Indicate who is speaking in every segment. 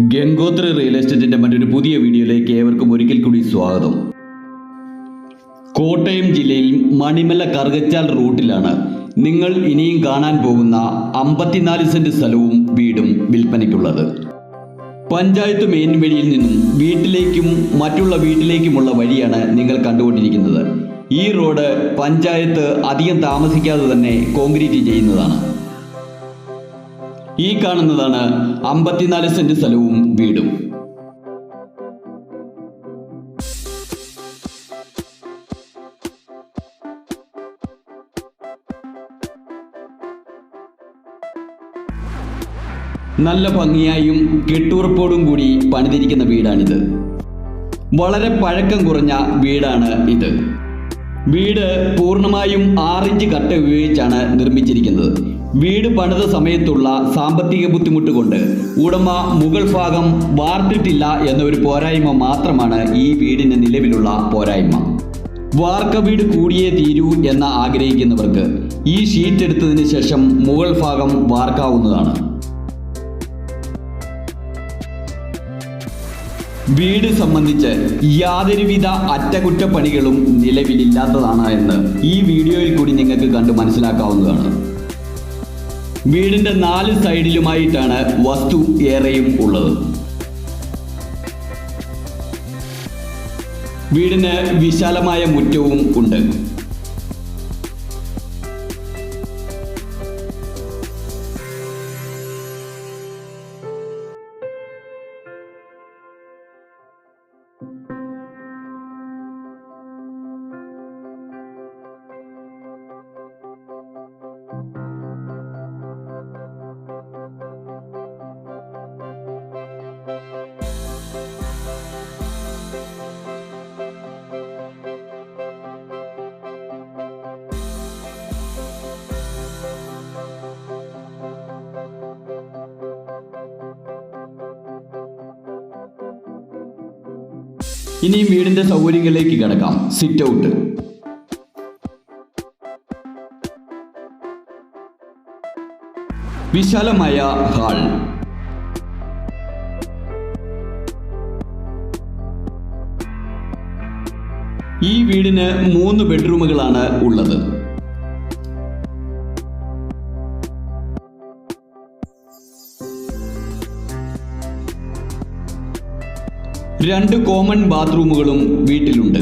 Speaker 1: Gangotri real എസ്റ്റേറ്റിന്റെ മറ്റൊരു പുതിയ വീഡിയോയിലേക്ക് ഏവർക്കും ഒരിക്കൽ കൂടി സ്വാഗതം. കോട്ടയം ജില്ലയിൽ മണിമല കറുകച്ചാൽ റൂട്ടിലാണ് നിങ്ങൾ ഇനിയും കാണാൻ പോകുന്ന അമ്പത്തിനാല് സെന്റ് സ്ഥലവും വീടും വിൽപ്പനയ്ക്കുള്ളത്. പഞ്ചായത്ത് മെയിൻ വഴിയിൽ നിന്നും വീട്ടിലേക്കും മറ്റുള്ള വീട്ടിലേക്കുമുള്ള വഴിയാണ് നിങ്ങൾ കണ്ടുകൊണ്ടിരിക്കുന്നത്. ഈ റോഡ് പഞ്ചായത്ത് അധികം താമസിക്കാതെ തന്നെ കോൺക്രീറ്റ് ചെയ്യുന്നതാണ്. ഈ കാണുന്നതാണ് അമ്പത്തിനാല് സെന്റ് സ്ഥലവും വീടും. നല്ല ഭംഗിയായും കെട്ടുറപ്പോടും കൂടി പണിതിരിക്കുന്ന വീടാണിത്. വളരെ പഴക്കം കുറഞ്ഞ വീടാണ് ഇത്. വീട് പൂർണമായും ആറിഞ്ച് കട്ട ഉപയോഗിച്ചാണ് നിർമ്മിച്ചിരിക്കുന്നത്. വീട് പണിത സമയത്തുള്ള സാമ്പത്തിക ബുദ്ധിമുട്ട് കൊണ്ട് ഉടമ മുകൾ ഭാഗം വാർത്തിട്ടില്ല എന്നൊരു പോരായ്മ മാത്രമാണ് ഈ വീടിന് നിലവിലുള്ള പോരായ്മ. വാർക്ക വീട് കൂടിയേ തീരൂ എന്ന് ആഗ്രഹിക്കുന്നവർക്ക് ഈ ഷീറ്റ് എടുത്തതിന് ശേഷം മുകൾ ഭാഗം വാർക്കാവുന്നതാണ്. വീട് സംബന്ധിച്ച് യാതൊരുവിധ അറ്റകുറ്റപ്പണികളും നിലവിലില്ലാത്തതാണ് എന്ന് ഈ വീഡിയോയിൽ കൂടി നിങ്ങൾക്ക് കണ്ട് മനസ്സിലാക്കാവുന്നതാണ്. വീടിന്റെ നാല് സൈഡിലുമായിട്ടാണ് വസ്തു ഏറെയും ഉള്ളത്. വീടിന് വിശാലമായ മുറ്റവും ഉണ്ട്. ഇനിയും വീടിന്റെ സൗകര്യങ്ങളിലേക്ക് കിടക്കാം. സിറ്റ് ഔട്ട് വിശാലമായ ഹാൾ ഈ വീടിന് മൂന്ന് ബെഡ്റൂമുകളാണ് ഉള്ളത്. രണ്ട് കോമൺ ബാത്റൂമുകളും വീട്ടിലുണ്ട്.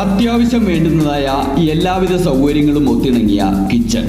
Speaker 1: അത്യാവശ്യം വേണ്ടുന്നതായ എല്ലാവിധ സൗകര്യങ്ങളും ഒത്തിണങ്ങിയ കിച്ചൺ.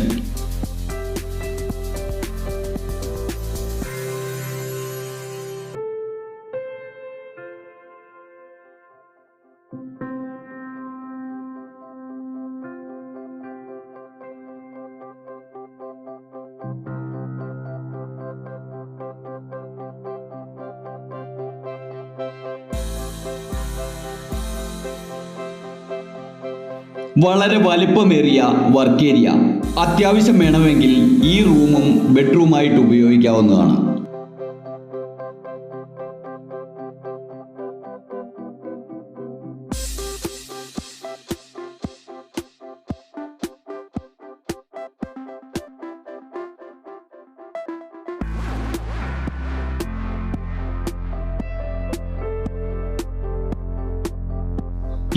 Speaker 1: വളരെ വലിപ്പമേറിയ വർക്ക് ഏരിയ അത്യാവശ്യം വേണമെങ്കിൽ ഈ റൂമും ബെഡ്റൂമായിട്ട് ഉപയോഗിക്കാവുന്നതാണ്.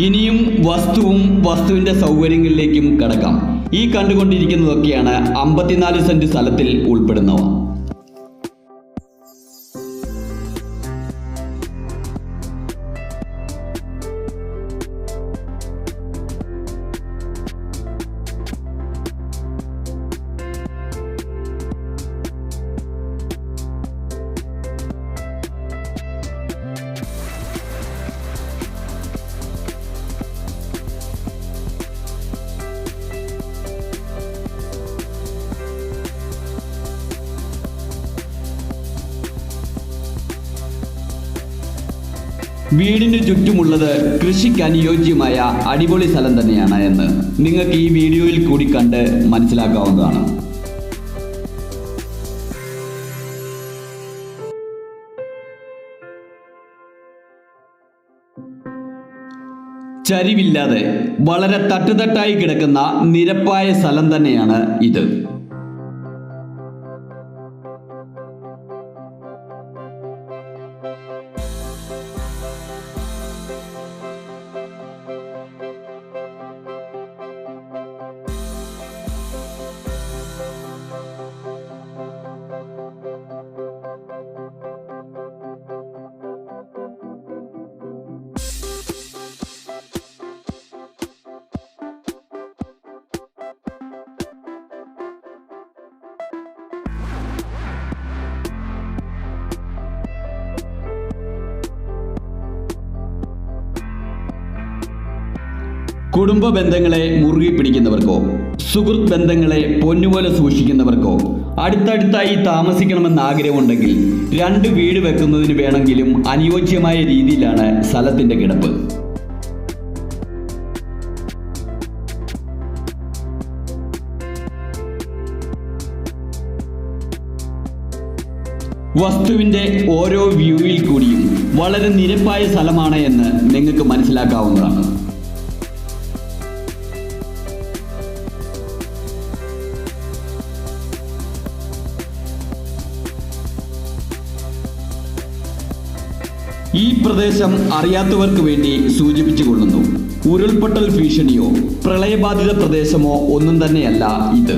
Speaker 1: ഇനിയും വസ്തുവും വസ്തുവിന്റെ സൗകര്യങ്ങളിലേക്കും കടക്കാം. ഈ കണ്ടുകൊണ്ടിരിക്കുന്നതൊക്കെയാണ് അമ്പത്തിനാല് സെന്റ് സ്ഥലത്തിൽ ഉൾപ്പെടുന്നവ. വീടിന് ചുറ്റുമുള്ളത് കൃഷിക്ക് അനുയോജ്യമായ അടിപൊളി സ്ഥലം തന്നെയാണ് എന്ന് നിങ്ങൾക്ക് ഈ വീഡിയോയിൽ കൂടി കണ്ട് മനസ്സിലാക്കാവുന്നതാണ്. ചരിവില്ലാതെ വളരെ തട്ടുതട്ടായി കിടക്കുന്ന നിരപ്പായ സ്ഥലം തന്നെയാണ് ഇത്. കുടുംബ ബന്ധങ്ങളെ മുറുകി പിടിക്കുന്നവർക്കോ സുഹൃത്ത് ബന്ധങ്ങളെ പൊന്നുപോലെ സൂക്ഷിക്കുന്നവർക്കോ അടുത്തടുത്തായി താമസിക്കണമെന്ന് ആഗ്രഹമുണ്ടെങ്കിൽ രണ്ട് വീട് വെക്കുന്നതിന് വേണമെങ്കിലും അനുയോജ്യമായ രീതിയിലാണ് സ്ഥലത്തിന്റെ കിടപ്പ്. വസ്തുവിന്റെ ഓരോ വ്യൂവിൽ കൂടിയും വളരെ നിരപ്പായ സ്ഥലമാണ് എന്ന് നിങ്ങൾക്ക് മനസ്സിലാക്കാവുന്നതാണ്. പ്രദേശം അറിയാത്തവർക്ക് വേണ്ടി സൂചിപ്പിച്ചു കൊള്ളുന്നു ഉരുൾപൊട്ടൽ ഭീഷണിയോ പ്രളയബാധിത പ്രദേശമോ ഒന്നും തന്നെയല്ല ഇത്.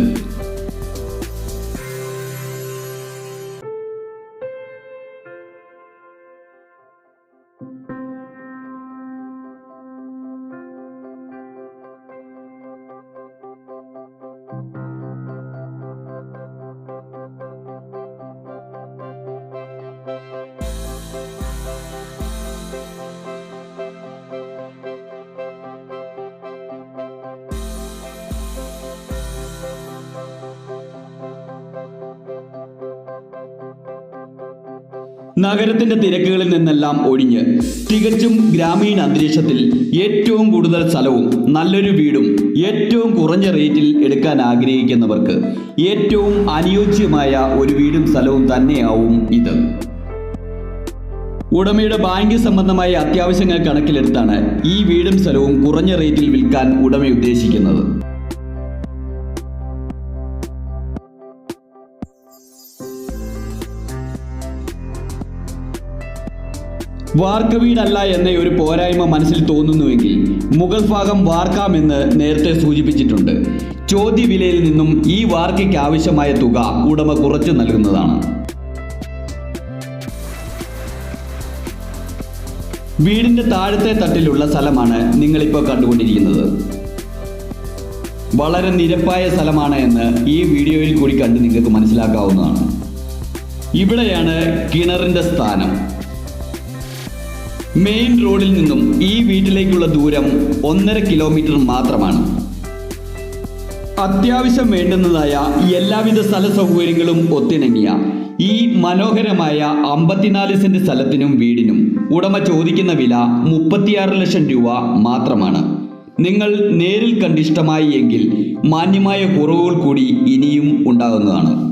Speaker 1: നഗരത്തിന്റെ തിരക്കുകളിൽ നിന്നെല്ലാം ഒഴിഞ്ഞ് തികച്ചും ഗ്രാമീണ അന്തരീക്ഷത്തിൽ ഏറ്റവും കൂടുതൽ സ്ഥലവും നല്ലൊരു വീടും ഏറ്റവും കുറഞ്ഞ റേറ്റിൽ എടുക്കാൻ ആഗ്രഹിക്കുന്നവർക്ക് ഏറ്റവും അനുയോജ്യമായ ഒരു വീടും സ്ഥലവും തന്നെയാവും ഇത്. ഉടമയുടെ ബാങ്ക് സംബന്ധമായ അത്യാവശ്യങ്ങൾ കണക്കിലെടുത്താണ് ഈ വീടും സ്ഥലവും കുറഞ്ഞ റേറ്റിൽ വിൽക്കാൻ ഉടമ ഉദ്ദേശിക്കുന്നത്. വാർക്ക വീടല്ല എന്ന ഒരു പോരായ്മ മനസ്സിൽ തോന്നുന്നുവെങ്കിൽ മുഗൾ ഭാഗം വാർക്കാമെന്ന് നേരത്തെ സൂചിപ്പിച്ചിട്ടുണ്ട്. ചോദ്യ വിലയിൽ നിന്നും ഈ വാർക്കയ്ക്ക് ആവശ്യമായ തുക ഉടമ കുറച്ചു നൽകുന്നതാണ്. വീടിന്റെ താഴത്തെ തട്ടിലുള്ള സ്ഥലമാണ് നിങ്ങളിപ്പോൾ കണ്ടുകൊണ്ടിരിക്കുന്നത്. വളരെ നിരപ്പായ സ്ഥലമാണ് എന്ന് ഈ വീഡിയോയിൽ കൂടി കണ്ട് നിങ്ങൾക്ക് മനസ്സിലാക്കാവുന്നതാണ്. ഇവിടെയാണ് കിണറിന്റെ സ്ഥാനം. മെയിൻ റോഡിൽ നിന്നും ഈ വീട്ടിലേക്കുള്ള ദൂരം ഒന്നര കിലോമീറ്റർ മാത്രമാണ്. അത്യാവശ്യം വേണ്ടുന്നതായ എല്ലാവിധ സ്ഥല സൗകര്യങ്ങളും ഒത്തിണങ്ങിയ ഈ മനോഹരമായ അമ്പത്തിനാല് സെന്റ് സ്ഥലത്തിനും വീടിനും ഉടമ ചോദിക്കുന്ന വില മുപ്പത്തിയാറ് ലക്ഷം രൂപ മാത്രമാണ്. നിങ്ങൾ നേരിൽ കണ്ടിഷ്ടമായി എങ്കിൽ മാന്യമായ കുറവുകൾ കൂടി ഇനിയും ഉണ്ടാകുന്നതാണ്.